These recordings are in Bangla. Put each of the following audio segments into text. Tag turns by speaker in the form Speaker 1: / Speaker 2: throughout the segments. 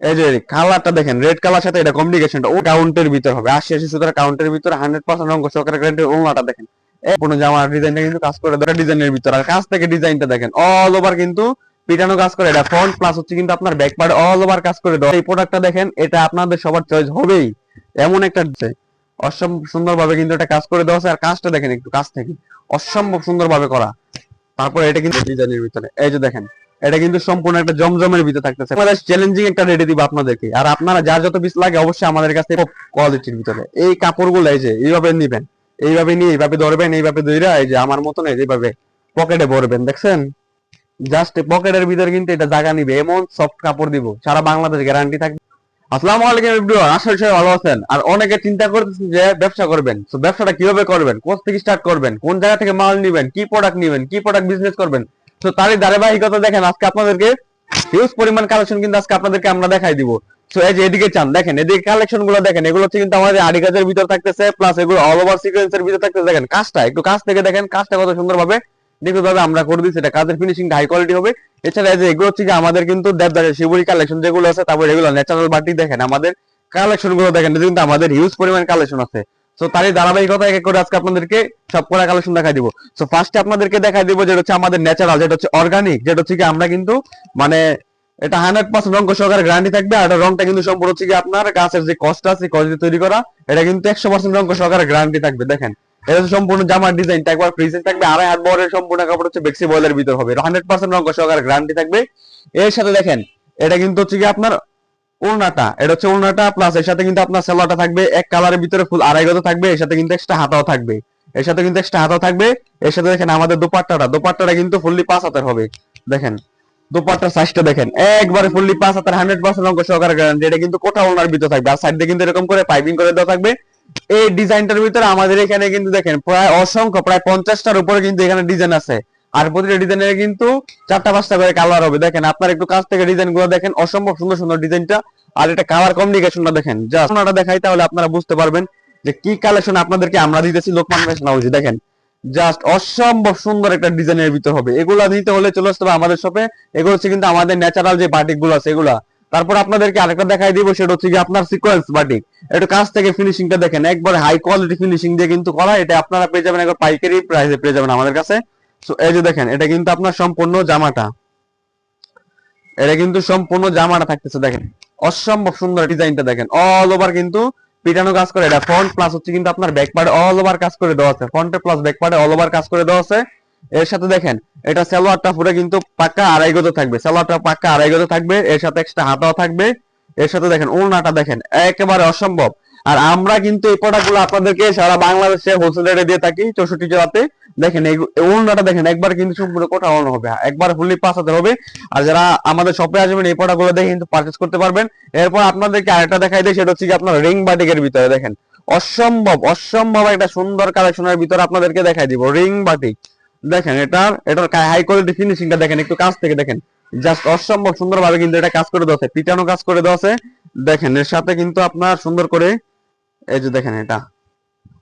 Speaker 1: এই যে কালারটা দেখেন রেড কালার সাথে এটা কমিউনিকেশনটা ও কাউন্টের ভিতর হবে। আশি আশি সুতরাং কাউন্টের ভিতর হান্ড্রেড পার্সেন্ট অঙ্ক গ্যারান্টি ওনাটা দেখেন। কোনো জামার ডিজাইনটা কিন্তু কাজ করে, ধরে ডিজাইনের ভিতর। আর কাজ থেকে ডিজাইনটা দেখেন অল ওভার কিন্তু পিটানো কাজ করে। এটা ফ্রন্ট প্লাস হচ্ছে কিন্তু আপনার ব্যাক পার্ট অল ওভার কাজ করে। এই প্রোডাক্টটা দেখেন, এটা আপনাদের সবার চয়েস হবেই। এমন একটা অসম্ভব সুন্দর ভাবে কিন্তু এটা কাজ করে দেওয়া আছে। আর কাজটা দেখেন একটু কাজ থেকে। অসম্ভব সুন্দর ভাবে করা। তারপর এটা কিন্তু ডিজাইনের ভিতরে। এই যে দেখেন এটা কিন্তু সম্পূর্ণ একটা জমজমের ভিতরে থাকতেছে। আমাদের চ্যালেঞ্জিং একটা রেডি দিব আপনাদেরকে। আর আপনারা যার যত পিস লাগে অবশ্যই আমাদের কাছে কোয়ালিটির ভিতরে। এই কাপড়গুলো এই যে, এইভাবে নিবেন, এইভাবে নিয়ে, এইভাবে ধরবেন, এইভাবে ধইরা এই যে আমার মতন এইভাবে পকেটে ভরবেন, দেখছেন? জাস্ট পকেটের ভিতরে কিন্তু এটা জায়গা নিবে, এমন সফট কাপড় দিব, সারা বাংলাদেশ গ্যারান্টি থাকবে। আসসালামু আলাইকুম এভরিওয়ান আশা করি ভালো আছেন। আর অনেকে চিন্তা করতেছেন যে ব্যবসা করবেন। তো ব্যবসাটা কীভাবে করবেন? কোথ থেকে স্টার্ট করবেন? কোন জায়গা থেকে মাল নিবেন? কি প্রোডাক্ট নিবেন? কি প্রোডাক্ট বিজনেস করবেন? তো তারই ধারাবাহিকতা দেখেন, আজকে আপনাদেরকে হিউজ পরিমাণ কালেকশন কিন্তু আজকে আপনাদেরকে আমরা দেখাই দিব। তো এই যে এদিকে চান, দেখেন, এদিকে কালেকশনগুলো দেখেন, এগুলো হচ্ছে কিন্তু আমাদের আড়ি কাজের ভিতর থাকতেছে প্লাস এগুলো অল ওভার সিকোয়েন্সের ভিতর থাকতেছে। দেখেন, কাজটা, একটু কাজ থেকে দেখেন, কাজটা কত সুন্দর ভাবে নিখুঁত ভাবে আমরা করে দিচ্ছি এটা কাজের ফিনিশিং হাই কোয়ালিটি হবে। এছাড়া এই যে এগুলো হচ্ছে আমাদের কিন্তু দেবদারের শিবুরি কালেকশন যেগুলো আছে, তারপর এগুলো ন্যাচারাল বাটি দেখেন, আমাদের কালেকশনগুলো দেখেন কিন্তু আমাদের হিউজ পরিমাণ কালেকশন আছে। তো তারই ধারাবাহিকতা এক এক করে আজকে আপনাদেরকে সব করা কালেকশন দেখাই দিব। তো ফার্স্টে আপনাদেরকে দেখাই দিব যেটা হচ্ছে আমাদের ন্যাচারাল যেটা হচ্ছে অর্গানিক যেটা হচ্ছে কি আমরা কিন্তু মানে এটা হান্ড্রেড পার্সেন্ট রঙ সহকারে গ্যারান্টি থাকবে আর এটা রংটা কিন্তু সম্পূর্ণ হচ্ছে কি আপনার গাছের যে কষ্ট আছে কষ্ট তৈরি করা, এটা কিন্তু একশো পার্সেন্ট রঙ সহকারে গ্যারান্টি থাকবে। দেখেন, এটা সম্পূর্ণ জামার ডিজাইনটা একবার ফ্রিজে থাকবে, আড়াই হাত বরের সম্পূর্ণ কাপড় হচ্ছে বেক্সি বয়েলের ভিতর হবে। হান্ড্রেড পার্সেন্ট রঙ সহকারে গ্যারান্টি থাকবে। এর সাথে দেখেন, এটা কিন্তু হচ্ছে কি আপনার ওড়নাটা এটা হচ্ছে ওড়নাটা প্লাস এর সাথে কিন্তু আপনার সেলোয়ারটা থাকবে, এক কালারের ভিতরে ফুল আড়াই গজ থাকবে, এর সাথে কিন্তু এক্সট্রা হাতাও থাকবে। এর সাথে কিন্তু এক্সট্রা হাতাও থাকবে, এর সাথে দেখেন আমাদের দোপাট্টাটা দোপাট্টাটা কিন্তু ফুললি পাঁচ হাতের হবে। দেখেন, দোপাট্টার সাইজটা দেখেন, একবারে ফুললি পাঁচ হাতের হান্ড্রেড পার্সেন্ট অঙ্ক সহকারে গ্যারান্টি এটা কিন্তু কোটা ওনার ভিতরে থাকবে, আর সাইড দিয়ে কিন্তু এরকম করে পাইপিং করে দেওয়া থাকবে। এই ডিজাইনটার ভিতরে আমাদের এখানে কিন্তু দেখেন, প্রায় অসংখ্য, প্রায় পঞ্চাশটার উপরে কিন্তু এখানে ডিজাইন আছে। আর প্রতিটা ডিজাইনের কিন্তু চারটা পাঁচটা করে কালার হবে। দেখেন, আপনার একটু কাছ থেকে ডিজাইনগুলো দেখেন, অসম্ভব সুন্দর সুন্দর ডিজাইনটা আর এটা কালার কমিউনিকেশনটা দেখেন জাস্ট ওনাটা দেখাই, তাহলে আপনারা বুঝতে পারবেন যে কি কালেকশন আপনাদেরকে আমরা দিতেছি লোকমান ফ্যাশন হাউসে দেখেন জাস্ট অসম্ভব সুন্দর একটা ডিজাইনের ভিতর হবে। এগুলা নিতে হলে চলে আসতে হবে আমাদের শপে এগুলো হচ্ছে কিন্তু আমাদের ন্যাচারাল যে বাটিকগুলো আছে, এগুলা। তারপর আপনাদেরকে আরেকটা দেখাই দিব, সেটা হচ্ছে আপনার সিকোয়েন্স বাটিক একটু কাছ থেকে ফিনিশিংটা দেখেন, একবার হাই কোয়ালিটি ফিনিশিং দিয়ে কিন্তু করা। এটা আপনারা পেয়ে যাবেন একবার পাইকারি প্রাইসে পেয়ে যাবেন আমাদের কাছে। সো এই যে দেখেন, এটা কিন্তু আপনার সম্পূর্ণ জামাটা। এটা কিন্তু সম্পূর্ণ জামাটা থাকতেছে, দেখেন। অসম্ভব সুন্দর ডিজাইনটা দেখেন। অল ওভার কিন্তু পিটানো কাজ করে, এটা ফ্রন্ট প্লাস হচ্ছে কিন্তু আপনার ব্যাক পার্টে অল ওভার কাজ করে দেওয়া আছে। ফ্রন্টে প্লাস ব্যাক পার্টে অল ওভার কাজ করে দেওয়া আছে। এর সাথে দেখেন, এটা সালোয়ারটা পুরো কিন্তু পাক্কা আড়াই গজ থাকবে। সালোয়ারটা পাক্কা আড়াই গজ থাকবে, এর সাথে এক্সট্রা হাতাও থাকবে। এর সাথে দেখেন, ওড়নাটা দেখেন, একেবারে অসম্ভব। আর আমরা কিন্তু এই প্রোডাক্টগুলো আপনাদেরকে সারা বাংলাদেশে হোলসেল রেটে দিয়ে থাকি, চৌষট্টি জেলাতে। দেখেন ওড়নাটা দেখেন, একবার কিন্তু সম্পূর্ণ কোটা হবে। একবার পাঁচ হাজার হবে। আর যারা আমাদের শপে আসবেন, এই দেখে কিন্তু পারচেস করতে পারবেন। এরপর আপনাদেরকে আরেকটা দেখাই দেয় সেটা হচ্ছে কি আপনার রিং বাটিকের ভিতরে দেখেন। অসম্ভব অসম্ভব একটা সুন্দর কালেকশনের ভিতরে আপনাদেরকে দেখাই দিব। রিং বাটিক দেখেন এটার এটার হাই কোয়ালিটি ফিনিশিংটা দেখেন, একটু কাছ থেকে দেখেন। জাস্ট অসম্ভব সুন্দর ভাবে কিন্তু এটা কাজ করে দেওয়া পিটানো কাজ করে দেওয়া দেখেন, এর সাথে কিন্তু আপনার সুন্দর করে, এই যে দেখেন এটা।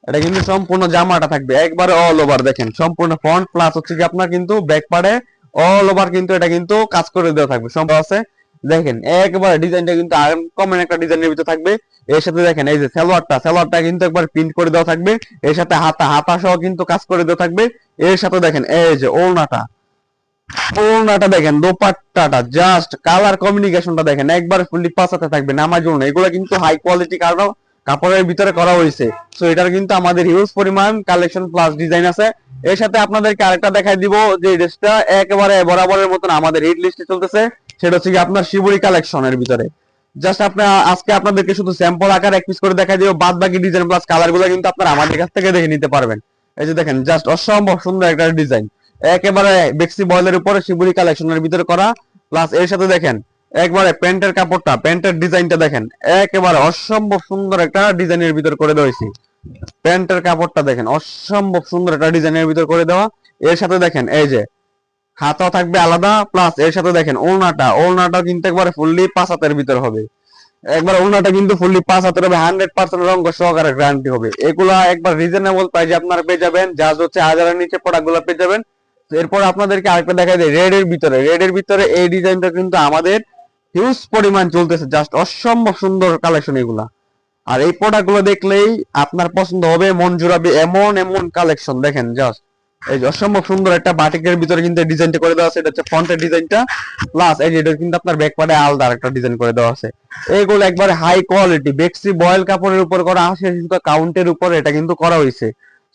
Speaker 1: এটা কিন্তু সম্পূর্ণ জামাটা থাকবে। একবারে অল ওভার দেখেন, সম্পূর্ণ ফ্রন্ট প্লাস হচ্ছে কি আপনার কিন্তু ব্যাক পার্টে অল ওভার কিন্তু এটা কিন্তু কাজ করে দেওয়া থাকবে। সম্ভব আছে। দেখেন, একবার ডিজাইনটা কিন্তু কমন একটা ডিজাইনের ভিতরে থাকবে। এর সাথে দেখেন, এই যে সালোয়ারটা সালোয়ারটা কিন্তু একবার প্রিন্ট করে দেওয়া থাকবে। এর সাথে হাতা হাতা সহ কিন্তু কাজ করে দেওয়া থাকবে। এর সাথে দেখেন, এই যে ওড়নাটা ওড়নাটা দেখেন, দোপাট্টাটা জাস্ট কালার কমিউনিকেশনটা দেখেন, একবার ফুললি পাঁচাতে থাকবে, নামাজ জন্য এগুলো কিন্তু হাই কোয়ালিটি কারণ কাপড়ের ভিতরে করা হয়েছে। সো এটার কিন্তু আমাদের হিউজ পরিমাণ কালেকশন প্লাস ডিজাইন আছে। এর সাথে আপনাদেরকে আরেকটা দেখাই দিব যে ড্রেসটা একেবারে বরাবরের মতন আমাদের হিট লিস্টে চলতেছে। সেটা হচ্ছে আপনার শিবুরি কালেকশনের ভিতরে। জাস্ট আপনার আজকে আপনাদেরকে শুধু স্যাম্পল আকার এক পিস করে দেখাই দিব, বাদ বাকি ডিজাইন প্লাস কালারগুলো কিন্তু আপনারা আমাদের কাছ থেকে দেখে নিতে পারবেন। এই যে দেখেন জাস্ট অসম্ভব সুন্দর একটা ডিজাইন একেবারে বেক্সি বয়েলের উপরে শিবুরি কালেকশনের ভিতরে করা। প্লাস এর সাথে দেখেন একবারে প্যান্টের কাপড়টা, প্যান্টের ডিজাইনটা দেখেন, একেবারে অসম্ভব সুন্দর একটা ডিজাইনের ভিতর করে দেওয়া হয়েছে। প্যান্টের কাপড়টা দেখেন, অসম্ভব সুন্দর একটা ডিজাইনের ভিতর করে দেওয়া। এর সাথে দেখেন, এই যে হাতাও থাকবে আলাদা প্লাস এর সাথে দেখেন ওড়নাটা ওড়নাটা কিন্তু একবারে ফুললি পাঁচ হাতের ভিতর হবে। একবার ওড়নাটা কিন্তু ফুললি পাঁচ হাতের হবে হান্ড্রেড পার্সেন্ট রঙ সহকারে গ্যারান্টি হবে। এগুলা একবার রিজনেবল প্রাইজে আপনারা পেয়ে যাবেন, যা হচ্ছে হাজারের নিচে প্রোডাক্টগুলো পেয়ে যাবেন। এরপর আপনাদেরকে আরেকটা দেখা যায় রেড এর ভিতরে রেড এর ভিতরে এই ডিজাইনটা কিন্তু আমাদের হিউজ পরিমাণ চলতেছে জাস্ট অসম্ভব সুন্দর কালেকশন এগুলা। আর এই প্রোডাক্টগুলো দেখলেই আপনার পছন্দ হবে মন জুড়াবে এমন এমন কালেকশন দেখেন জাস্ট এই যে অসম্ভব সুন্দর একটা বাটিকের ভিতরে কিন্তু ডিজাইনটা করে দেওয়া আছে, এটা হচ্ছে ফ্রন্টের ডিজাইনটা প্লাস এই যে এটা কিন্তু আপনার ব্যাক পার্টে আলাদা একটা ডিজাইন করে দেওয়া আছে। এইগুলো একবারে হাই কোয়ালিটি বেক্সি বয়েল কাপড়ের উপর করা, আশি আশি কাউন্টের উপর এটা কিন্তু করা হয়েছে।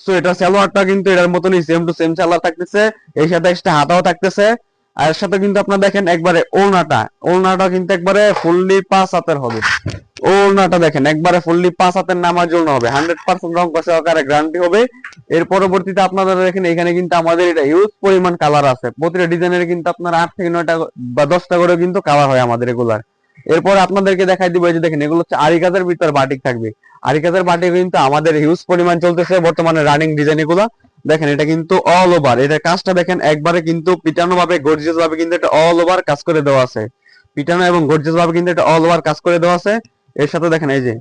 Speaker 1: সো এটা সালোয়ারটা কিন্তু এটার মতনই সেম টু সেম সালোয়ার থাকতেছে, এর সাথে একটা হাতাও থাকতেছে। আর এর সাথে কিন্তু আপনার দেখেন একবারে কিন্তু একবারে ফুললি পাঁচ হাতের হবে। দেখেন, একবারে ফুললি পাঁচ হাতের নামার জন্য হবে। হান্ড্রেড পার্সেন্ট সহকারে গ্যারান্টি হবে। এর পরবর্তীতে আপনারা দেখেন, এখানে কিন্তু আমাদের এটা হিউজ পরিমাণ কালার আছে। প্রতিটা ডিজাইনের কিন্তু আপনার আট থেকে নয়টা বা দশটা করে কিন্তু কালার হয় আমাদের এগুলার। এরপর আপনাদেরকে দেখাই দিব যে দেখেন, এগুলো হচ্ছে আরি কাজের ভিতর বাটিক থাকবে। আরি কাজের বাটিক কিন্তু আমাদের হিউজ পরিমাণ চলতেছে বর্তমানে রানিং ডিজাইন এগুলা। দেখেন, এটা কিন্তু অল ওভার এটা কাজটা দেখেন, একবারে কিন্তু পিটানো ভাবে গর্জিয়াস ভাবে কিন্তু এটা অল ওভার কাজ করে দেওয়া আছে। পিটানো এবং গর্জিয়াস ভাবে কিন্তু এটা অল ওভার কাজ করে দেওয়া আছে। এর সাথে দেখেন, এই যে,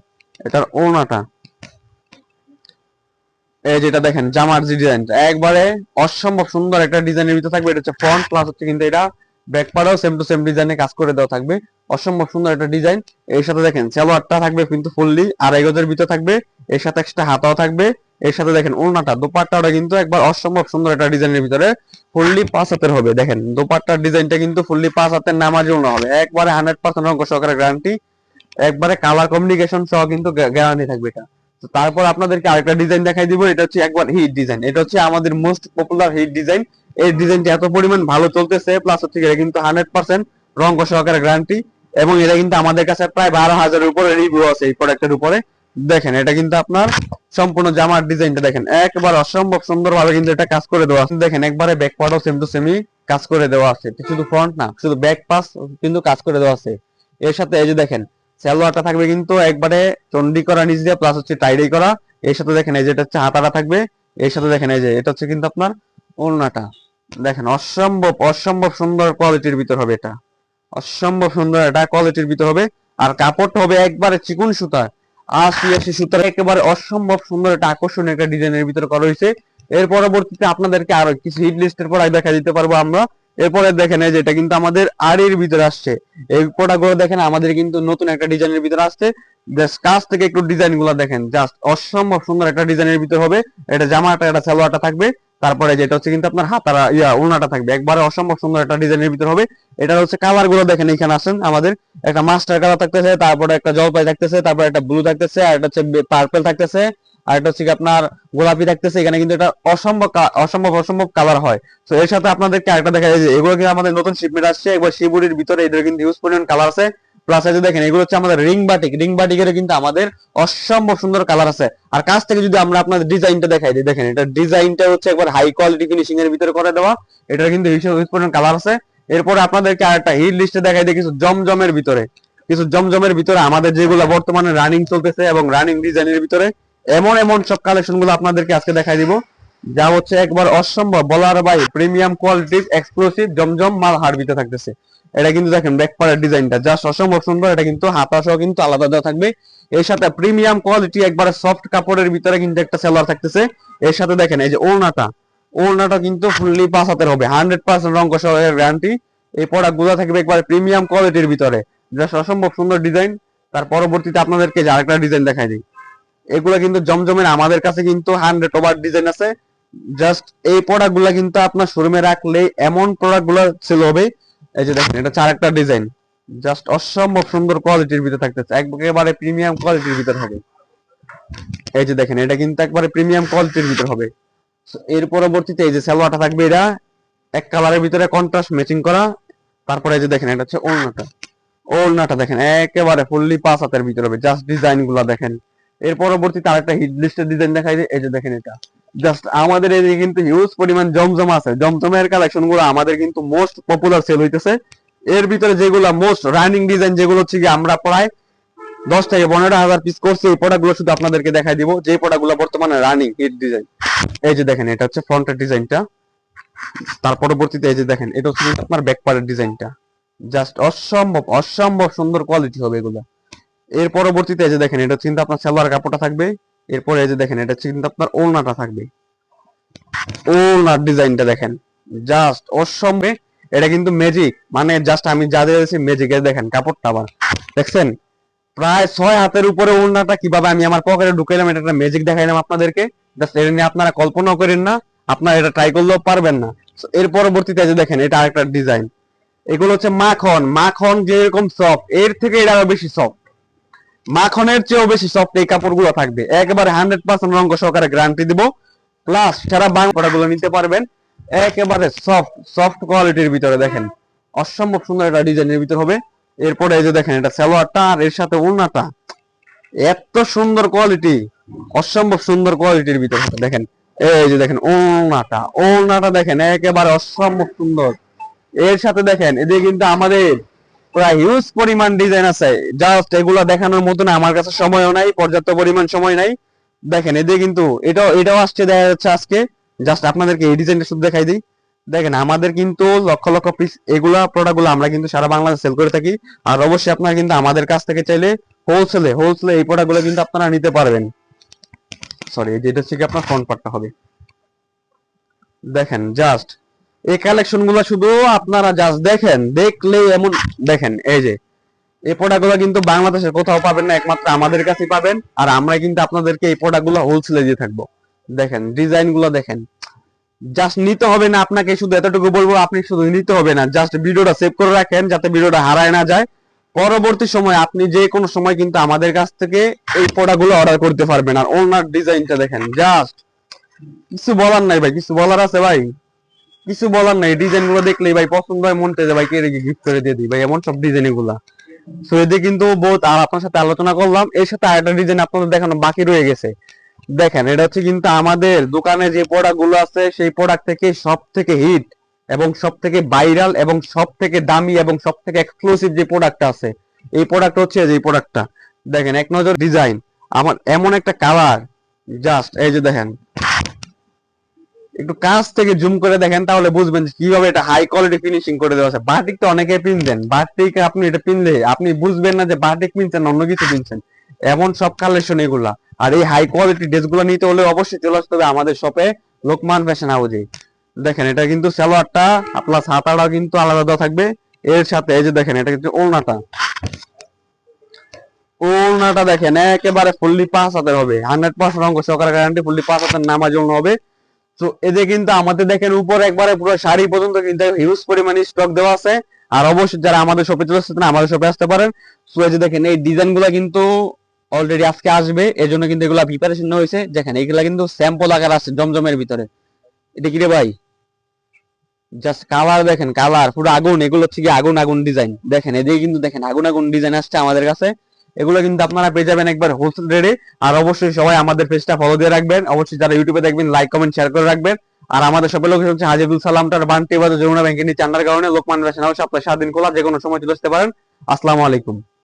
Speaker 1: এটার ওনাটা এই যেটা দেখেন, জামার যে ডিজাইনটা একবারে অসম্ভব সুন্দর একটা ডিজাইনের ভিতরে থাকবে। এটা হচ্ছে ফ্রন্ট প্লাস হচ্ছে কিন্তু এটা ব্যাক পাড়াও সেম টু সেম ডিজাইনে কাজ করে দেওয়া থাকবে। অসম্ভব সুন্দর একটা ডিজাইন এর সাথে দেখেন, সালোয়ারটা থাকবে কিন্তু ফুললি আড়াই গজের ভিতরে থাকবে। এর সাথে একটা হাতাও থাকবে। এর সাথে দেখেন, ওড়নাটা, দোপাট্টাটা কিন্তু একবার অসম্ভব সুন্দর একটা ডিজাইনের ভিতরে ফুললি পাঁচ হাতের হবে। দেখেন, দোপাট্টার ডিজাইনটা কিন্তু ফুললি পাঁচ হাতের নামাজ জন্য হবে। একবারে হান্ড্রেড পার্সেন্ট রঙ সহকারে গ্যারান্টি একবারে কালার কমিউনিকেশন সহ কিন্তু গ্যারান্টি থাকবে এটা। তো তারপর আপনাদেরকে আরেকটা ডিজাইন দেখাই দিব, এটা হচ্ছে একবার হিট ডিজাইন এটা হচ্ছে আমাদের মোস্ট পপুলার হিট ডিজাইন এই ডিজাইনটা এত পরিমাণ ভালো চলতেছে প্লাস হচ্ছে এটা কিন্তু হান্ড্রেড পার্সেন্ট রঙ সহকারে গ্যারান্টি এবং এটা কিন্তু আমাদের কাছে প্রায় বারো হাজারের উপরে রিভিউ আছে এই প্রোডাক্টের উপরে। দেখেন, এটা কিন্তু আপনার সম্পূর্ণ জামার ডিজাইনটা দেখেন। একবার অসম্ভব সুন্দর ভাবে কিন্তু এটা কাজ করে দেওয়া আছে। দেখেন, একবারে ব্যাক পার্টও সেম টু সেমি কাজ করে দেওয়া আছে। শুধু ফ্রন্ট না, শুধু ব্যাক পাস কিন্তু কাজ করে দেওয়া আছে। এর সাথে এই যে দেখেন সালোয়ারটা থাকবে কিন্তু একবারে চন্ডি করা নিচ দিয়ে প্লাস হচ্ছে টাইডাই করা। এর সাথে দেখেন এই যে এটা হচ্ছে হাতাটা থাকবে। এর সাথে দেখেন এই যে, এটা হচ্ছে কিন্তু আপনার ওড়নাটা। দেখেন, অসম্ভব অসম্ভব সুন্দর কোয়ালিটির ভিতর হবে এটা। অসম্ভব সুন্দর এটা কোয়ালিটির ভিতর হবে। আর কাপড়টা হবে একবারে চিকুন সুতা। আশি আশি সুতার একেবারে অসম্ভব সুন্দর একটা আকর্ষণীয় একটা ডিজাইনের ভিতরে করা হয়েছে। এর পরবর্তীতে আপনাদেরকে আরও কিছু হিট লিস্টের পর দেখা দিতে পারব আমরা। এরপরে দেখেন, এই যে এটা কিন্তু আমাদের আড়ির ভিতরে আসছে। এই প্রোডাক্টগুলো দেখেন, আমাদের কিন্তু নতুন একটা ডিজাইনের ভিতরে আসছে। কাজ থেকে একটু ডিজাইনগুলো দেখেন জাস্ট অসম্ভব সুন্দর একটা ডিজাইনের ভিতরে হবে। এটা জামাটা, এটা সালোয়ারটা থাকবে। তারপরে যেটা হচ্ছে কিন্তু আপনার হাতারা, ইয়া ওনাটা থাকবে। একবারে অসম্ভব সুন্দর একটা ডিজাইনের ভিতরে হবে। এটা হচ্ছে কালারগুলো দেখেন এখানে আসেন আমাদের। একটা মাস্টার কালার থাকতেছে, তারপরে একটা জলপাই থাকতেছে, তারপরে একটা ব্লু থাকতেছে, আর একটা হচ্ছে পার্পেল থাকতেছে। আর এটা হচ্ছে আপনার গোলাপি থাকতেছে এখানে কিন্তু এটা অসম্ভব অসম্ভব অসম্ভব কালার হয়। তো এর সাথে আপনাদেরকে আরেকটা দেখা যায় যে এগুলো কিন্তু আমাদের নতুন শিপমেন্ট আসছে একবার শিবুরির ভিতরে এদের কিন্তু ইউজ পরিমাণ কালার আছে। প্লাস যে দেখেন, এগুলো হচ্ছে আমাদের রিং বাটিক রিং বাটিকের কিন্তু আমাদের অসম্ভব সুন্দর কালার আছে। আর কাছ থেকে যদি আমরা আপনাদের ডিজাইনটা দেখাই দিই দেখেন, এটা ডিজাইনটা হচ্ছে একবার হাই কোয়ালিটি ফিনিশিং এর ভিতরে করে দেওয়া, এটার কিন্তু ইউজ পরিমাণ কালার আছে। এরপরে আপনাদেরকে আরেকটা হিট লিস্টে দেখাই দিই, কিছু জমজমের ভিতরে। কিছু জমজমের ভিতরে আমাদের যেগুলো বর্তমানে রানিং চলতেছে এবং রানিং ডিজাইনের ভিতরে এমন এমন সব কালেকশনগুলো আপনাদেরকে আজকে দেখাই দিব। যা হচ্ছে একবার অসম্ভব, বলার বাই প্রিমিয়াম কোয়ালিটির এক্সক্লুসিভ জমজম মাল হারবিতে থাকতেছে। এটা কিন্তু দেখেন ব্যাক পার্টের ডিজাইনটা। জাস্ট অসম্ভব সুন্দর, এটা কিন্তু হাতা সহ কিন্তু আলাদা দেওয়া থাকবে। এর সাথে প্রিমিয়াম কোয়ালিটি একবারে সফট কাপড়ের ভিতরে কিন্তু একটা সেলার থাকতেছে। এর সাথে দেখেন, এই যে ওড়নাটা। ওড়নাটা কিন্তু ফুললি পাঁচ হাতের হবে। হান্ড্রেড পার্সেন্ট রঙ সহের গ্যারান্টি এই প্রোডাক্টগুলো থাকবে একবারে প্রিমিয়াম কোয়ালিটির ভিতরে। জাস্ট অসম্ভব সুন্দর ডিজাইন তার পরবর্তীতে আপনাদেরকে আরেকটা ডিজাইন দেখাই দিই। এগুলো কিন্তু জমজমের, আমাদের কাছে কিন্তু হান্ড্রেড ওভার ডিজাইন আছে। জাস্ট এই প্রোডাক্টগুলা কিন্তু আপনার শোরুমে রাখলে এমন প্রোডাক্টগুলো সেল হবে। এই যে দেখেন, এটা চার একটা ডিজাইন জাস্ট অসম্ভব সুন্দর কোয়ালিটির ভিতরে থাকতেছে একেবারে প্রিমিয়াম কোয়ালিটির ভিতর হবে। এই যে দেখেন, এটা কিন্তু একবারে প্রিমিয়াম কোয়ালিটির ভিতর হবে। এর পরবর্তীতে এই যে সালোয়ারটা থাকবে এটা, এক কালারের ভিতরে কন্ট্রাস্ট ম্যাচিং করা। তারপরে এই যে দেখেন, এটা হচ্ছে ওড়নাটা। ওড়নাটা দেখেন, একেবারে ফুললি পাঁচ হাতের ভিতরে হবে। জাস্ট ডিজাইনগুলা দেখেন। এর পরবর্তীতে আরেকটা হিট লিস্টের ডিজাইন দেখাই এই যে দেখেন এটা। জাস্ট আমাদের এদিকে কিন্তু হিউজ পরিমাণ জমজম আছে। জমজমের কালেকশনগুলো আমাদের কিন্তু মোস্ট পপুলার সেল হইতেছে। এর ভিতরে যেগুলো মোস্ট রানিং ডিজাইন যেগুলো হচ্ছে কি আমরা প্রায় দশ থেকে পনেরো হাজার পিস করছি, এই প্রোডাক্টগুলো শুধু আপনাদেরকে দেখাই দিব। যে প্রোডাক্টগুলো বর্তমানে রানিং হিট ডিজাইন এই যে দেখেন, এটা হচ্ছে ফ্রন্টের ডিজাইনটা তার পরবর্তীতে এই যে দেখেন, এটা হচ্ছে আপনার ব্যাক পার্টের ডিজাইনটা জাস্ট অসম্ভব অসম্ভব সুন্দর কোয়ালিটি হবে এগুলো। এর পরবর্তীতে এই যে দেখেন, এটা হচ্ছে কিন্তু আপনার সালোয়ার কাপড়টা থাকবে, এরপরে এই যে দেখেন, এটা কিন্তু আপনার ওড়নাটা থাকবে। ওড়নার ডিজাইনটা দেখেন জাস্ট অসম্ভব, এটা কিন্তু ম্যাজিক মানে জাস্ট আমি যা দিয়েছি ম্যাজিক দেখেন কাপড়টা আবার। দেখছেন? প্রায় ছয় হাতের উপরে ওড়নাটা কীভাবে আমি আমার পকেটে ঢুকাইলাম, এটা একটা ম্যাজিক দেখাইলাম আপনাদেরকে। জাস্ট এটা নিয়ে আপনারা কল্পনাও করেন না, আপনারা এটা ট্রাই করলেও পারবেন না। এর পরবর্তীতে এই যে দেখেন, এটা আরেকটা ডিজাইন এগুলো হচ্ছে মাখন মাখন যেরকম সফট এর থেকে এটা আরও বেশি সফট মাখনের চেয়েও বেশি সফট এই কাপড়গুলো থাকবে। একেবারে হান্ড্রেড পার্সেন্ট রঙ সহকারে গ্যারান্টি দিব। প্লাস সারা বাংলাগুলো নিতে পারবেন, একেবারে সফট সফট কোয়ালিটির ভিতরে দেখেন। অসম্ভব সুন্দর একটা ডিজাইনের ভিতর হবে। এরপরে এই যে দেখেন, এটা সালোয়ারটা আর এর সাথে ওড়নাটা। এত সুন্দর কোয়ালিটি অসম্ভব সুন্দর কোয়ালিটির ভিতর দেখেন, এই যে দেখেন, ওড়নাটা ওড়নাটা দেখেন, একেবারে অসম্ভব সুন্দর। এর সাথে দেখেন, এদিকে কিন্তু আমাদের প্রায় হিউজ পরিমাণ ডিজাইন আছে। জাস্ট এগুলা দেখানোর মতো না আমার কাছে সময়ও নাই, পর্যাপ্ত পরিমাণ সময় নাই। দেখেন, এদিকে কিন্তু এটাও এটাও আসছে, দেখা যাচ্ছে আজকে। জাস্ট আপনাদেরকে এই ডিজাইনটা শুধু দেখাই দিই। দেখেন, আমাদের কিন্তু লক্ষ লক্ষ পিস এগুলা প্রোডাক্টগুলো আমরা কিন্তু সারা বাংলাদেশে সেল করে থাকি। আর অবশ্যই আপনারা কিন্তু আমাদের কাছ থেকে চাইলে হোলসেলে হোলসেলে এই প্রোডাক্টগুলো কিন্তু আপনারা নিতে পারবেন। সরি যেটা হচ্ছে কি আপনার ফ্রন্ট পার্টটা হবে। দেখেন জাস্ট এই কালেকশনগুলো শুধু আপনারা জাস্ট দেখেন, দেখলেই এমন, দেখেন, এই যে, এই প্রোডাক্টগুলো কিন্তু বাংলাদেশের কোথাও পাবেন না, একমাত্র আমাদের কাছেই পাবেন, আর আমরা কিন্তু আপনাদেরকে এই প্রোডাক্টগুলো হোলসেলে দিয়ে থাকব। দেখেন ডিজাইনগুলো দেখেন জাস্ট নিতে হবে না আপনাকে, শুধু এতটুকু বলব, আপনি শুধু নিতে হবে না জাস্ট ভিডিওটা সেভ করে রাখেন, যাতে ভিডিওটা হারায় না যায়। পরবর্তী সময় আপনি যে কোনো সময় কিন্তু আমাদের কাছ থেকে এই প্রোডাক্টগুলো অর্ডার করতে পারবেন, আর ওনার ডিজাইনটা দেখেন জাস্ট কিছু বলার নাই ভাই, কিছু বলার আছে ভাই? কিছু বলার নাই ডিজাইনগুলো দেখলেই ভাই পছন্দ হয়, মন চাইছে ভাই কে গিফট করে দিয়ে দিই ভাই, এমন সব ডিজাইনগুলা সো কিন্তু বহুত আর আপনার সাথে আলোচনা করলাম, এর সাথে আরেকটা ডিজাইন আপনাদের দেখানো বাকি রয়ে গেছে। দেখেন, এটা হচ্ছে কিন্তু আমাদের দোকানে যে প্রোডাক্টগুলো আছে, সেই প্রোডাক্ট থেকে সব থেকে হিট এবং সব থেকে ভাইরাল এবং সব থেকে দামি এবং সব থেকে এক্সক্লুসিভ যে প্রোডাক্টটা আছে, এই প্রোডাক্ট হচ্ছে যে প্রোডাক্টটা দেখেন, এক নজর ডিজাইন আমার এমন একটা কালার জাস্ট এই যে দেখেন একটু কাছ থেকে জুম করে দেখেন, তাহলে বুঝবেন কীভাবে এটা হাই কোয়ালিটি ফিনিশিং করে দেওয়া আছে। বাটিক তো অনেকে পিনছেন বাটিক আপনি এটা পিনলে আপনি বুঝবেন না যে বাটিক পিনছেন অন্য কিছু পিনছেন এমন সব কালেকশন এগুলা। আর এই হাই কোয়ালিটি ড্রেসগুলো নিতে হলে অবশ্যই চলে আসতে হবে আমাদের শপে লোকমান ফ্যাশন হাউজে দেখেন, এটা কিন্তু সালোয়ারটা প্লাস হাতাটাও কিন্তু আলাদা দেওয়া থাকবে। এর সাথে এই যে দেখেন, এটা কিন্তু ওড়নাটা ওড়নাটা দেখেন, একেবারে ফুললি পাঁচ হাতের হবে। হান্ড্রেড পার্সেন্ট অঙ্ক সহকারে গ্যারান্টি ফুললি পাঁচ হাতের নামার জন্য হবে। তো এদের কিন্তু আমাদের দেখেন উপর একবারে পুরো শাড়ি পর্যন্ত কিন্তু হিউজ পরিমাণে স্টক দেওয়া আছে। আর অবশ্যই যারা আমাদের শপে চলে আসতে আমাদের শপে আসতে পারেন। সো এই যে দেখেন, এই ডিজাইনগুলা কিন্তু অলরেডি আজকে আসবে। এর জন্য কিন্তু এগুলা প্রিপারেশন হয়েছে। দেখেন, এগুলা কিন্তু স্যাম্পল আকার আছে, জমজমের ভিতরে। এটা কি রে ভাই? জাস্ট কালার দেখেন কালার পুরো আগুন, এগুলো হচ্ছে কি আগুন আগুন ডিজাইন দেখেন, এদিকে কিন্তু দেখেন, আগুন আগুন ডিজাইন আসছে আমাদের কাছে। এগুলো কিন্তু আপনারা পেয়ে যাবেন একবার হোলসেল রেটে আর অবশ্যই সবাই আমাদের পেজটা ফলো দিয়ে রাখবেন। অবশ্যই যারা ইউটিউবে দেখবেন লাইক কমেন্ট শেয়ার করে রাখবেন। আর আমাদের সবাই লোক হচ্ছে হাজিবুল সালামটার বান্টি বাজার, যমুনা ব্যাংকের নিচে আন্ডার কারণে লোকমান হাউস সপ্তাহে সাত দিন খোলা যে কোনো সময় চলে আসতে পারেন। আসসালামু আলাইকুম।